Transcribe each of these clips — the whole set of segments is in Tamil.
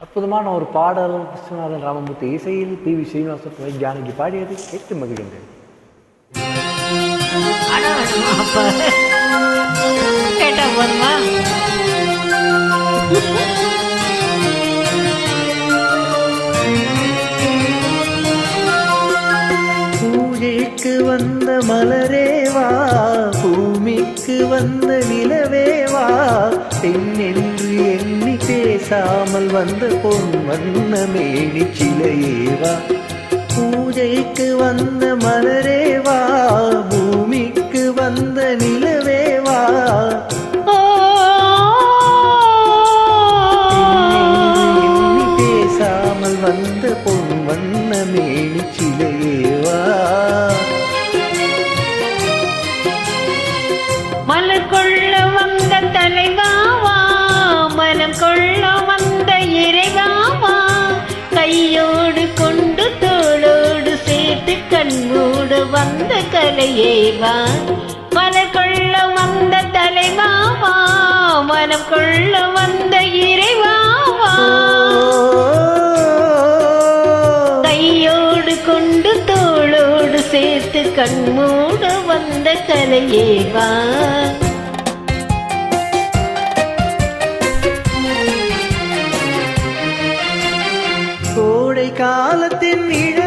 அற்புதமான ஒரு பாடல் விஸ்வநாதன் ராமமூர்த்தி இசையில் பி வி ஸ்ரீனிவாச துணை ஜானகி பாடியது கேட்டு மகிழ்கின்றேன் பூஜைக்கு வந்த மலரேவா பூமிக்கு வந்த நிலவேவா பெண் பேசாமல் வந்த பொன் வண்ண மேனி சிலையேவா பூஜைக்கு வந்த மலரேவா பூமிக்கு வந்த நிலவேவா பேசாமல் வந்த பொன் வண்ண மேனி சிலையேவா வந்த கலையேவா மலர் கொள்ள வந்த தலைவாவா மனம் கொள்ள வந்த இறைவாவா கையோடு கொண்டு தோளோடு சேர்த்து கண்மூட வந்த கலையேவா கோடை காலத்தின் இழ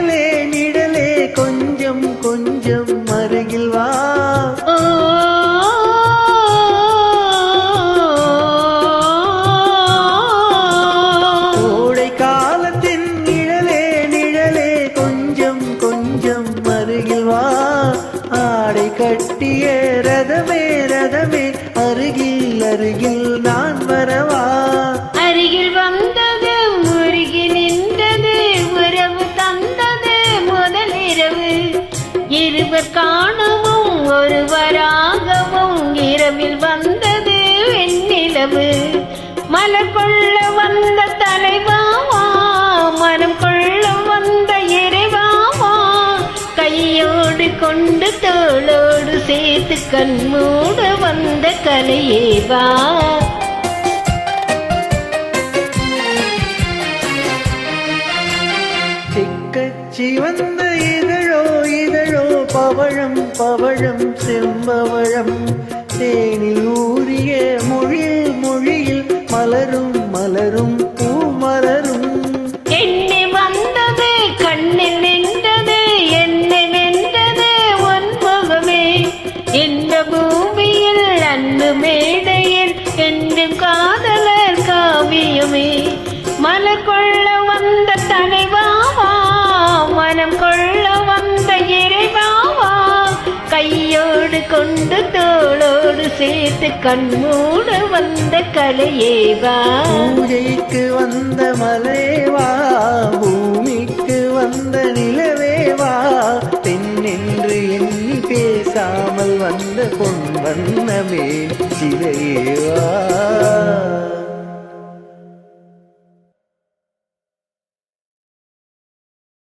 ஆடை கட்டிய ரதமே ரதமே அருகில் அருகில் நான் வரவா? அருகில் வந்தது முருகி நின்றது உறவு தந்தது முதல் இரவு. இருவர் காணவும் ஒருவராகவும் இரவில் வந்தது வெண்ணிலவு மலர் கொள்ள வந்த தலைவர் கொண்டு தோளோடு சேர்த்து கண்மூட வந்த கலையேவா திக்கச்சி வந்த இதழோ இதழோ பவழம் பவழம் செம்பவழம். தேனில் ஊறிய மொழியில் மொழியில் மலரும் இந்த பூமியில் அன்பு மேடையில் என்றும் காதலர் காவியமே? மலர் கொள்ள வந்த தலைவாவா மனம் கொள்ள வந்த இறைவாவா? கையோடு கொண்டு தோளோடு சேர்த்து கண்மூட வந்த கலையேவா? பூஜைக்கு வந்த மலைவா பூமிக்கு வந்த நிலவேவா? பெண் என்று பேசாமல் வந்த பொன் வண்ணமே சிலையேவா